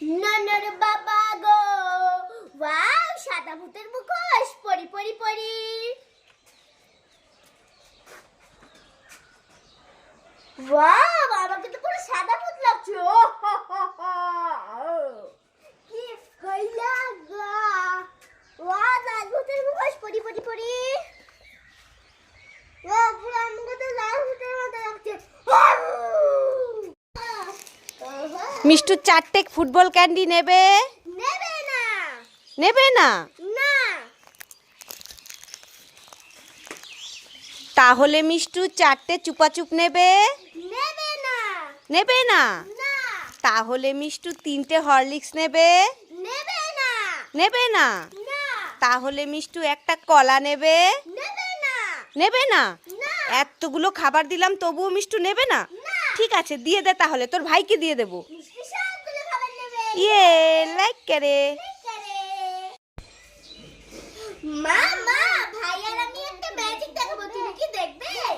ননর বাবা গো। ওয়াও, সাদা ভূতের মুখোশ। পরি পরি পরি। ওয়াও, আমাকে তো পুরো সাদা ভূত লাগছে ও হো হো হো। কি ফইলা গা ওয়াও লাল ভূতের মুখোশ পরি পরি পরি ও পুরো আমাকে তো লাল ভূতের মতো লাগছে মিষ্টু চারটে ফুটবল ক্যান্ডি নেবে? নেবে না। নেবে না? না। তাহলে মিষ্টু চারটে চুপাচুপ নেবে? নেবে না। নেবে না? তাহলে মিষ্টু তিনটে হরলিক্স নেবে? নেবে না। নেবে না? তাহলে মিষ্টু একটা কলা নেবে? নেবে না। নেবে না। এতগুলো খাবার দিলাম তবুও মিষ্টু নেবে না? না। ঠিক আছে দিয়ে দে তাহলে তোর ভাইকে দিয়ে দেবো মিষ্টি সবগুলো খাবার নেবে ইয়ে লাইক করে মা মা ভাই আর আমি একটা ম্যাজিক দেখাবো তুমি কি দেখবে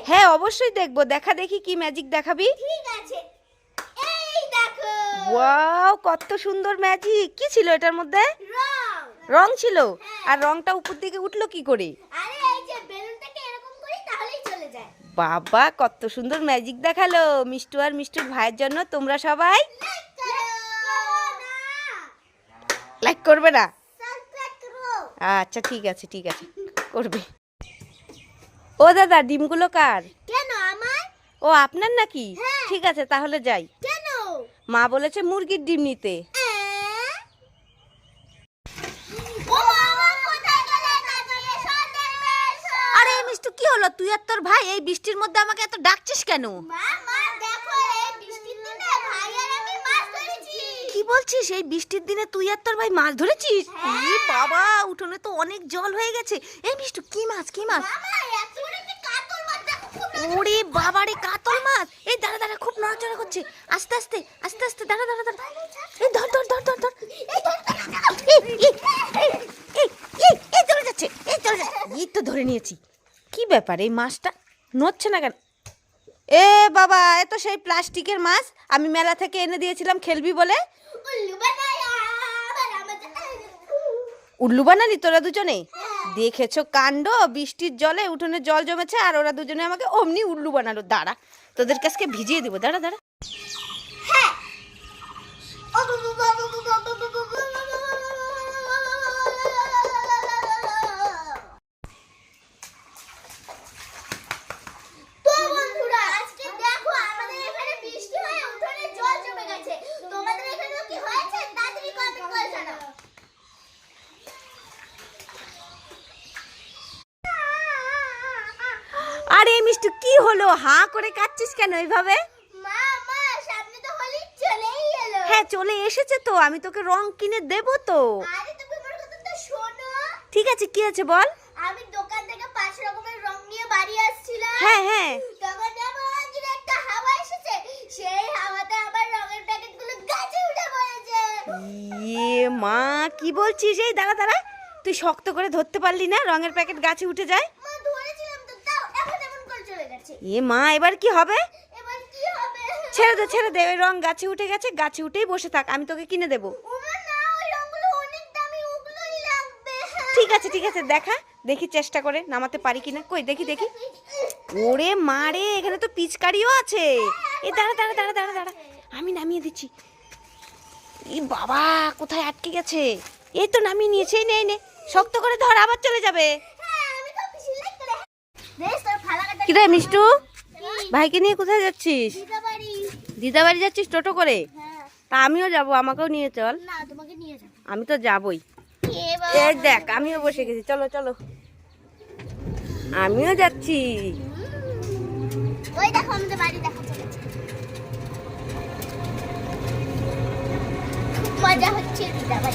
হ্যাঁ অবশ্যই দেখব। দেখা দেখি কি ম্যাজিক দেখাবি। ওয়াও কত সুন্দর ম্যাজিক কি ছিল এটার মধ্যে? রং। ছিল? আর রংটা উপর দিকে উঠল কি করে? করি বাবা কত সুন্দর ম্যাজিক দেখাল। মিষ্টু আর মিষ্টুর ভাইয়ের জন্য তোমরা সবাই করো লাইক করবে না? আচ্ছা ঠিক আছে ঠিক আছে করবে। ও দাদা ডিমগুলো কার? কেন আমার? ও আপনার নাকি? হ্যাঁ। ঠিক আছে তাহলে যাই। কেন? মা বলেছে মুরগির ডিম নিতে। আরে মিষ্টু কি হলো? তুই আর তোর ভাই এই বৃষ্টির মধ্যে আমাকে এত ডাকছিস কেন মা মা দেখো এই বৃষ্টির দিনে ভাই আর আমি মাছ ধরেছি কি বলছিস? এই বৃষ্টির দিনে তুই আর তোর ভাই মাছ ধরেছিস? হ্যাঁ। এ বাবা উঠোনে তো অনেক জল হয়ে গেছে। এই মিষ্টু কি মাছ কি মাছ? এত বড় একটা কাতল মাছ ওরে বাবারে কাতল মাছ! এই দাঁড়া দাঁড়া খুব নড়াচড়া করছে। আস্তে আস্তে আস্তে আস্তে দাঁড়া দাঁড়া দাঁড়া। এই ধর ধর ধর ধর ধর। এই চলে যাচ্ছে এই চলে যাচ্ছে। এই তো ধরে নিয়েছি। কি ব্যাপার এই মাছটা নড়ছে না কেন? এ বাবা এ তো সেই প্লাস্টিকের মাছ। আমি মেলা থেকে এনে দিয়েছিলাম খেলবি বলে। উল্লু বানালি তোরা দুজনে? দেখেছ কাণ্ড? বৃষ্টির জলে উঠোনে জল জমেছে আর ওরা দুজনে আমাকে অমনি উল্লু বানালো। দাঁড়া তোদের কাছকে ভিজিয়ে দেবো। দাঁড়া দাঁড়া হ্যাঁ ও বাবা বাবা বাবা বাবা তো বন্ধুরা আজকে দেখো আমাদের এখানে বৃষ্টি হয়ে উঠোনে জল জমে গেছে তোমাদের এখানেও কি হয়েছে তাড়াতাড়ি কমেন্ট করে জানাও মিষ্টু কি হলো? হাঁ করে কাচ্ছিস কেন এইভাবে? হ্যাঁ চলে এসেছে তো আমি তোকে রং কিনে দেবো তো। ঠিক আছে কি আছে বল? আমি দোকান থেকে পাঁচ রকমের রং নিয়ে বাড়ি আসছিলাম। হ্যাঁ হ্যাঁ। মা কি বলছিস? এই দাঁড়া দাঁড়া। তুই শক্ত করে ধরতে পারলি না? রঙের প্যাকেট গাছে উঠে যায় মা ধরেছিলাম তো তাও এখন এমন করে চলে গেছে। এ মা এবার কি হবে? এবার কি হবে? ছেড়ে দে ছেড়ে দে ওই রং গাছে উঠে গেছে গাছে উঠেই বসে থাক আমি তোকে কিনে দেবো। ঠিক আছে ঠিক আছে দেখা দেখি চেষ্টা করে নামাতে পারি কিনা। কই দেখি দেখি। ওরে মারে এখানে তো পিচকারিও আছে। এই দাঁড়া দাঁড়া দাঁড়া দাঁড়া দাঁড়া। আমি নামিয়ে দিচ্ছি। ই বাবা কোথায় আটকে গেছে? এই তো নামিয়ে নিয়েছে নে নে শক্ত করে ধর আবার চলে যাবে। কিরে মিষ্টু ভাইকে নিয়ে কোথায় যাচ্ছিস দিতে পারি দিদা বাড়ি যাচ্ছিস টোটো করে হ্যাঁ তা আমিও যাব আমাকেও নিয়ে চল আমি তো যাবই এই দেখ আমিও বসে গেছি চলো চলো আমিও যাচ্ছি ওই দেখো আমাদের বাড়ি দেখা মজা হচ্ছে গাটা